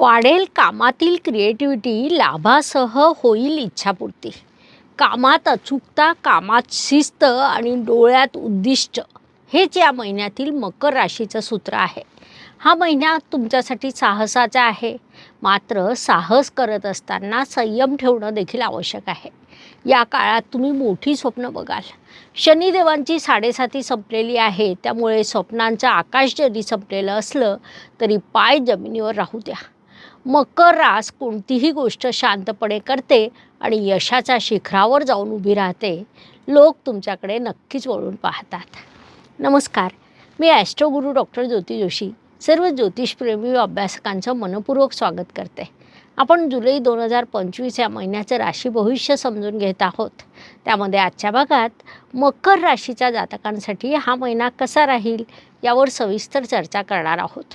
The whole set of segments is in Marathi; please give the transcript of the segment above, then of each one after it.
वाढेल कामातील क्रिएटिव्हिटी लाभासह होईल इच्छापूर्ती. कामात अचूकता कामात शिस्त आणि डोळ्यात उद्दिष्ट हेच या महिन्यातील मकर राशीचं सूत्र आहे. हा महिना तुमच्यासाठी साहसाचा आहे. मात्र साहस करत असताना संयम ठेवणं देखील आवश्यक आहे. या काळात तुम्ही मोठी स्वप्न बघाल. शनिदेवांची साडेसाती संपलेली आहे. त्यामुळे स्वप्नांचं आकाश जरी संपलेलं असलं तरी पाय जमिनीवर राहू द्या. मकर रास कोणतीही गोष्ट शांतपणे करते आणि यशाच्या शिखरावर जाऊन उभी राहते. लोक तुमच्याकडे नक्कीच वळून पाहतात. नमस्कार. मी ॲस्ट्रोगुरू डॉक्टर ज्योती जोशी. सर्व ज्योतिषप्रेमी व अभ्यासकांचं मनपूर्वक स्वागत करते. आपण जुलै दोन हजार पंचवीस या महिन्याचं राशी भविष्य समजून घेत आहोत. त्यामध्ये आजच्या भागात मकर राशीच्या जातकांसाठी हा महिना कसा राहील यावर सविस्तर चर्चा करणार आहोत.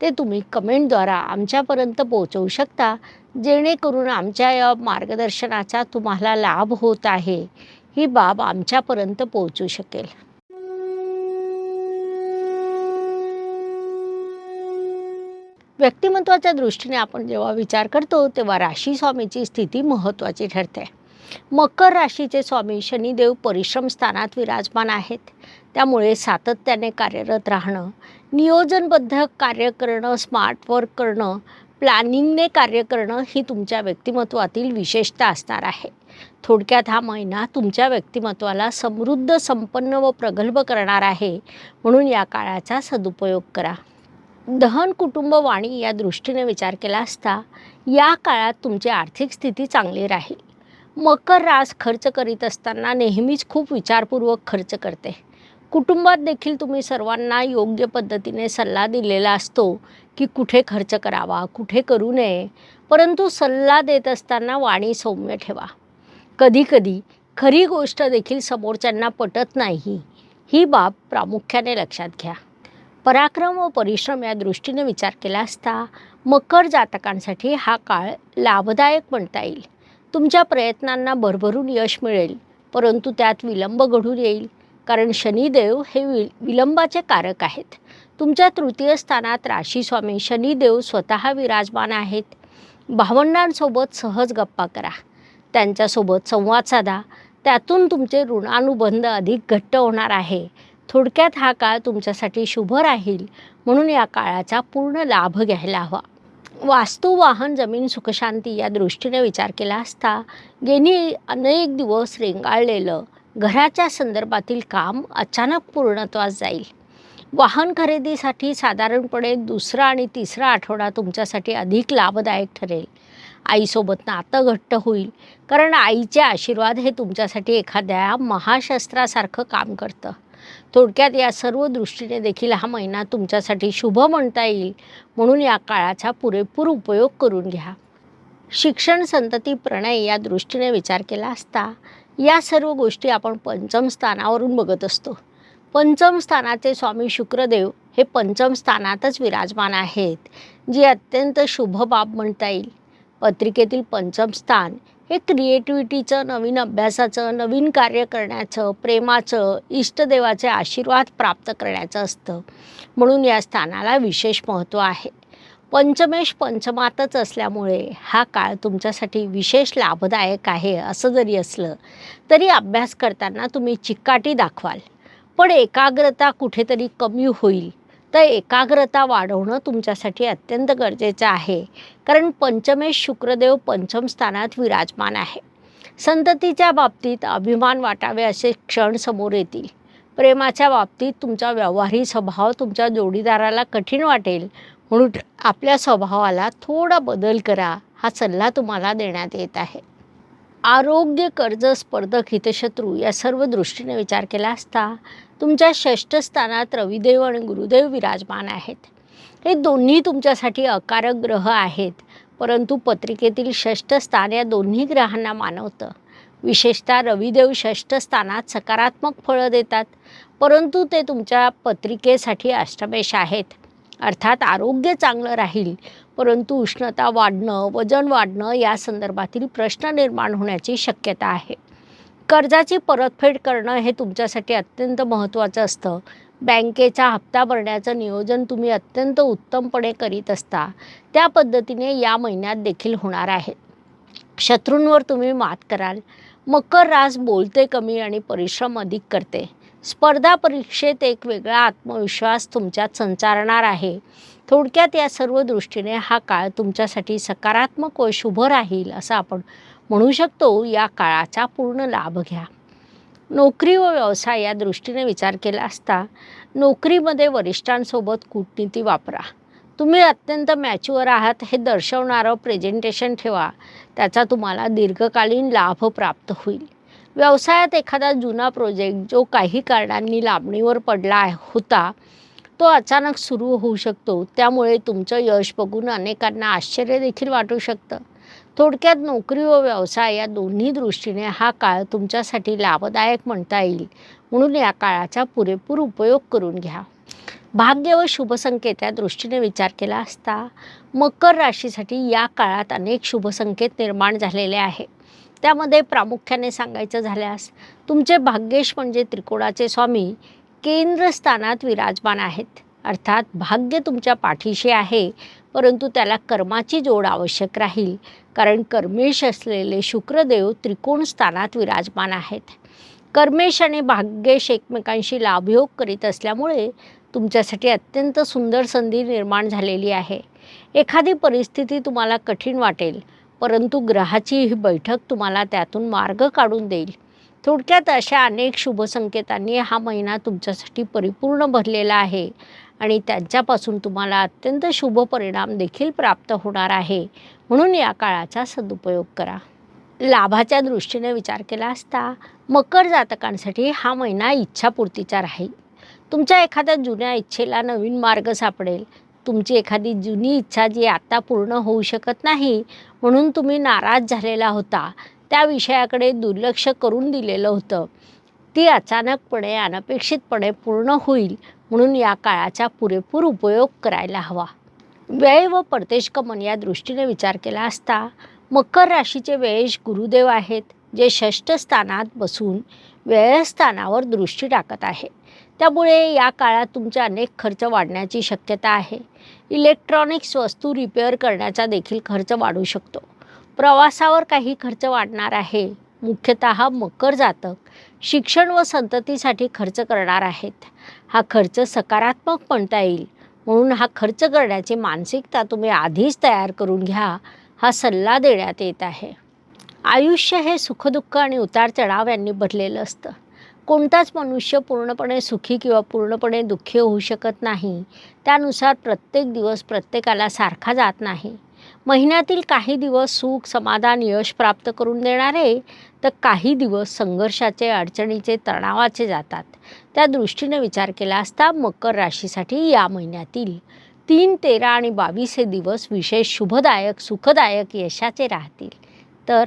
ते तुम्ही कमेंटद्वारा आमच्यापर्यंत पोहोचवू शकता. जेणेकरून आमच्या या मार्गदर्शनाचा तुम्हाला लाभ होत आहे. ही बाब आमच्यापर्यंत पोहोचू शकेल. व्यक्तिमत्वाच्या दृष्टीने आपण जेव्हा विचार करतो तेव्हा राशी स्वामीची स्थिती महत्त्वाची ठरते. मकर राशीचे स्वामी शनिदेव परिश्रम स्थानात विराजमान आहेत. त्यामुळे सातत्याने कार्यरत राहणं नियोजनबद्ध कार्य करणं स्मार्ट वर्क करणं प्लॅनिंगने कार्य करणं ही तुमच्या व्यक्तिमत्वातील विशेषता असणार आहे. थोडक्यात हा महिना तुमच्या व्यक्तिमत्वाला समृद्ध संपन्न व प्रगल्भ करणार आहे म्हणून या काळाचा सदुपयोग करा. दहन कुटुंब वाणी या दृष्टीने विचार केला असता या काळात तुमची आर्थिक स्थिती चांगली राहील. मकर रास खर्च करीत असताना नेहमीच खूप विचारपूर्वक खर्च करते. कुटुंबात देखील तुम्ही सर्वांना योग्य पद्धतीने सल्ला दिलेला असतो की कुठे खर्च करावा कुठे करू नये. परंतु सल्ला देत असताना वाणी सौम्य ठेवा. कधीकधी खरी गोष्ट देखील समोरच्यांना पटत नाही. ही बाब प्रामुख्याने लक्षात घ्या. पराक्रम व परिश्रम या दृष्टीने विचार केला असता मकर जातकांसाठी हा काळ लाभदायक म्हणता येईल. तुमच्या प्रयत्नांना भरभरून यश मिळेल परंतु त्यात विलंब घडून येईल. कारण शनिदेव हे वि विलंबाचे कारक आहेत. तुमच्या तृतीय स्थानात राशीस्वामी शनिदेव स्वतः विराजमान आहेत. भावंडांसोबत सहज गप्पा करा. त्यांच्यासोबत संवाद साधा. त्यातून तुमचे ऋणानुबंध अधिक घट्ट होणार आहे. थोडक्यात हा काळ तुमच्यासाठी शुभ राहील. म्हणून या काळाचा पूर्ण लाभ घ्यायला हवा. वास्तू वाहन जमीन सुखशांती या दृष्टीने विचार केला असता गेली अनेक दिवस रेंगाळलेलं घराच्या संदर्भातील काम अचानक पूर्णत्वास जाईल. वाहन खरेदीसाठी साधारणपणे दुसरा आणि तिसरा आठवडा तुमच्यासाठी अधिक लाभदायक ठरेल. आईसोबत नातं घट्ट होईल कारण आईचे आशीर्वाद हे तुमच्यासाठी एखाद्या महाशस्त्रासारखं काम करतं. थोडक्यात या सर्व दृष्टीने देखील हा महिना तुमच्यासाठी शुभ म्हणता येईल म्हणून या काळाचा पुरेपूर उपयोग करून घ्या. शिक्षण संतती प्रणय या दृष्टीने विचार केला असता या सर्व गोष्टी आपण पंचम स्थानावरून बघत असतो. पंचम स्थानाचे स्वामी शुक्रदेव हे पंचम स्थानातच विराजमान आहेत जी अत्यंत शुभ बाब म्हणता येईल. पत्रिकेतील पंचम स्थान हे क्रिएटिव्हिटीचं नवीन अभ्यासाचं नवीन कार्य करण्याचं प्रेमाचं इष्टदेवाचे आशीर्वाद प्राप्त करण्याचं असतं. म्हणून या स्थानाला विशेष महत्त्व आहे. पंचमेश पंचमातच असल्यामुळे हा काळ तुमच्यासाठी विशेष लाभदायक आहे असं जरी असलं तरी अभ्यास करताना तुम्ही चिकाटी दाखवाल. पण एकाग्रता कुठेतरी कमी होईल. तर एकाग्रता वाढवणं तुमच्यासाठी अत्यंत गरजेचं आहे. कारण पंचमेश शुक्रदेव पंचम स्थानात विराजमान आहे. संततीच्या बाबतीत अभिमान वाटावे असे क्षण समोर येतील. प्रेमाच्या बाबतीत तुमचा व्यवहारी स्वभाव तुमच्या जोडीदाराला कठीण वाटेल. म्हणून आपल्या स्वभावाला थोडा बदल करा हा सल्ला तुम्हाला देण्यात येत आहे. आरोग्य कर्ज स्पर्धक हितशत्रू या सर्व दृष्टीने विचार केला असता तुमच्या षष्ठ स्थानात रविदेव आणि गुरुदेव विराजमान आहेत. हे दोन्ही तुमच्यासाठी अकारक ग्रह आहेत परंतु पत्रिकेतील षष्ठ स्थान या दोन्ही ग्रहांना मानवतं. विशेषतः रविदेव षष्ठ स्थानात सकारात्मक फळं देतात परंतु ते तुमच्या पत्रिकेसाठी अष्टमेश आहेत. अर्थात आरोग्य चांगलं राहील परंतु उष्णता वाढणं वजन वाढणं या संदर्भातील प्रश्न निर्माण होण्याची शक्यता आहे. कर्जाची परतफेड करणं हे तुमच्यासाठी अत्यंत महत्त्वाचं असतं. बँकेचा हप्ता भरण्याचं नियोजन तुम्ही अत्यंत उत्तमपणे करीत असता. त्या पद्धतीने या महिन्यात देखील होणार आहे. शत्रूंवर तुम्ही मात कराल. मकर रास बोलते कमी आणि परिश्रम अधिक करते. स्पर्धा परीक्षेत एक वेगळा आत्मविश्वास तुमच्यात संचारणार आहे. थोडक्यात या सर्व दृष्टीने हा काळ तुमच्यासाठी सकारात्मक व शुभ राहील असं आपण म्हणू शकतो. या काळाचा पूर्ण लाभ घ्या. नोकरी व व्यवसाय या दृष्टीने विचार केला असता नोकरीमध्ये वरिष्ठांसोबत कूटनीती वापरा. तुम्ही अत्यंत मॅच्युअर आहात हे दर्शवणारं प्रेझेंटेशन ठेवा. त्याचा तुम्हाला दीर्घकालीन लाभ प्राप्त होईल. व्यवसायात एखादा जुना प्रोजेक्ट जो काही कारणांनी लांबणीवर पडला होता तो अचानक सुरू होऊ शकतो. त्यामुळे तुमचं यश बघून अनेकांना आश्चर्य देखील वाटू शकतं. थोडक्यात नोकरी व व्यवसाय या दोन्ही दृष्टीने हा काळ तुमच्यासाठी लाभदायक म्हणता येईल. म्हणून या काळाचा पुरेपूर उपयोग करून घ्या. भाग्य व शुभसंकेत या दृष्टीने विचार केला असता मकर राशीसाठी या काळात अनेक शुभसंकेत निर्माण झालेले आहे. त्यामध्ये प्रामुख्याने सांगायचं झाल्यास तुमचे भाग्येश म्हणजे त्रिकोणाचे स्वामी केंद्रस्थानात विराजमान आहेत. अर्थात भाग्य तुमच्या पाठीशी आहे परंतु त्याला कर्माची जोड आवश्यक राहील कारण कर्मेश असलेले शुक्रदेव त्रिकोण स्थानात विराजमान आहेत. कर्मेश आणि भाग्येश एकमेकांशी लाभयोग करीत असल्यामुळे तुमच्यासाठी अत्यंत सुंदर संधी निर्माण झालेली आहे. एखादी परिस्थिती तुम्हाला कठीण वाटेल परंतु ग्रहाची ही बैठक तुम्हाला त्यातून मार्ग काढून देईल. थोडक्यात अशा अनेक शुभसंकेतांनी हा महिना तुमच्यासाठी परिपूर्ण भरलेला आहे आणि त्यांच्यापासून तुम्हाला अत्यंत शुभ परिणाम देखील प्राप्त होणार आहे. म्हणून या काळाचा सदुपयोग करा. लाभाच्या दृष्टीने विचार केला असता मकर जातकांसाठी हा महिना इच्छापूर्तीचा राहील. तुमच्या एखाद्या जुन्या इच्छेला नवीन मार्ग सापडेल. तुमची एखादी जुनी इच्छा जी आत्ता पूर्ण होऊ शकत नाही म्हणून तुम्ही नाराज झालेला होता. त्या विषयाकडे दुर्लक्ष करून दिलेलं होतं. ती अचानकपणे अनपेक्षितपणे पूर्ण होईल म्हणून या काळाचा पुरेपूर उपयोग करायला हवा. व्यय व परदेशगमन या दृष्टीने विचार केला असता मकर राशीचे व्ययेश गुरुदेव आहेत जे षष्ठ स्थानात बसून व्ययस्थानावर दृष्टी टाकत आहे त्यामुळे या काळात तुमचे अनेक खर्च वाढण्याची शक्यता आहे. इलेक्ट्रॉनिक्स वस्तू रिपेअर करण्याचा देखील खर्च वाढू शकतो. प्रवासावर काही खर्च वाढणार आहे. मुख्यतः मकर जातक शिक्षण व संततीसाठी खर्च करणार आहेत. हा खर्च सकारात्मक म्हणता येईल. म्हणून हा खर्च करण्याची मानसिकता तुम्ही आधीच तयार करून घ्या हा सल्ला देण्यात येत आहे. आयुष्य हे सुखदुःख आणि उतार चढाव यांनी भरलेलं असतं. कोणताच मनुष्य पूर्णपणे सुखी किंवा पूर्णपणे दुःखी होऊ शकत नाही. त्यानुसार प्रत्येक दिवस प्रत्येकाला सारखा जात नाही. महिन्यातील काही दिवस सुख समाधान यश प्राप्त करून देणारे तर काही दिवस संघर्षाचे अडचणीचे तणावाचे जातात. त्या दृष्टीने विचार केला असता मकर राशीसाठी या महिन्यातील तीन तेरा आणि बावीस हे दिवस विशेष शुभदायक सुखदायक यशाचे राहतील. तर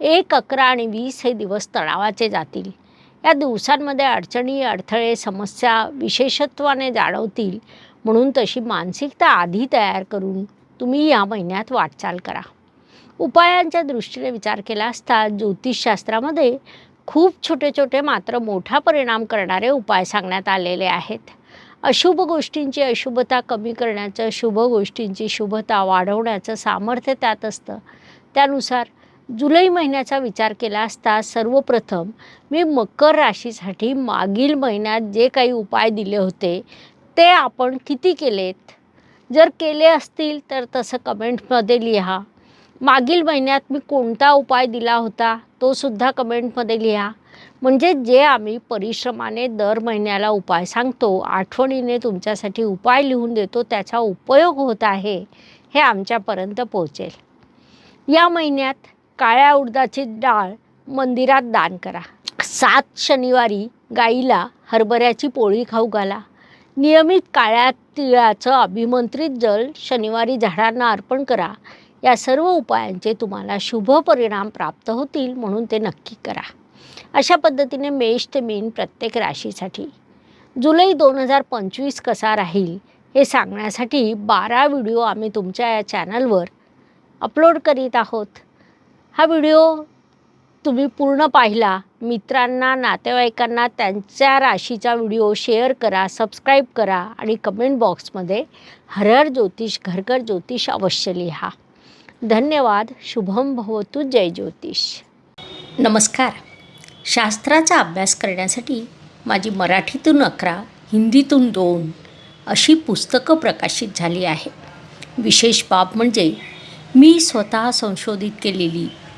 एक अकरा आणि वीस हे दिवस तणावाचे जातील. या दिवसांमध्ये अडचणी अडथळे समस्या विशेषत्वाने जाणवतील. म्हणून तशी मानसिकता आधी तयार करून तुम्ही या महिन्यात वाटचाल करा. उपायांच्या दृष्टीने विचार केला असता ज्योतिषशास्त्रामध्ये खूप छोटे छोटे मात्र मोठा परिणाम करणारे उपाय सांगण्यात आलेले आहेत. अशुभ गोष्टींची अशुभता कमी करण्याचं शुभ गोष्टींची शुभता वाढवण्याचं सामर्थ्य त्यात असतं. त्यानुसार जुलै महिन्याचा विचार केला असता सर्वप्रथम मी मकर राशीसाठी मागील महिन्यात जे काही उपाय दिले होते ते आपण किती केलेत? जर केले असतील तर तसं कमेंटमध्ये लिहा. मागील महिन्यात मी कोणता उपाय दिला होता तो सुद्धा कमेंटमध्ये लिहा. म्हणजे जे आम्ही परिश्रमाने दर महिन्याला उपाय सांगतो आठवणीने तुमच्यासाठी उपाय लिहून देतो त्याचा उपयोग होत आहे हे आमच्यापर्यंत पोहोचेल. या महिन्यात काळ्या उडदाची डाळ मंदिरात दान करा. सात शनिवारी गाईला हरभऱ्याची पोळी खाऊ घाला. नियमित काळ्या तिळाचं अभिमंत्रित जल शनिवारी झाडांना अर्पण करा. या सर्व उपायांचे तुम्हाला शुभ परिणाम प्राप्त होतील म्हणून ते नक्की करा. अशा पद्धतीने मेष ते मीन प्रत्येक राशीसाठी. जुलै दोन हजार पंचवीस कसा राहील हे सांगण्यासाठी बारा व्हिडिओ आम्ही तुमच्या या चॅनलवर अपलोड करीत आहोत. हा व्हिडिओ तुम्ही पूर्ण पाहिला मित्रांना नातेवाईकांना त्यांच्या राशीचा व्हिडिओ शेअर करा सबस्क्राईब करा आणि कमेंट बॉक्समध्ये हरहर ज्योतिष घरघर ज्योतिष अवश्य लिहा. धन्यवाद शुभम भवतु जय ज्योतिष. नमस्कार. शास्त्राचा अभ्यास करण्यासाठी माझी मराठीतून अकरा हिंदीतून दोन अशी पुस्तकं प्रकाशित झाली आहे विशेष बाब म्हणजे मी स्वतः संशोधित केलेली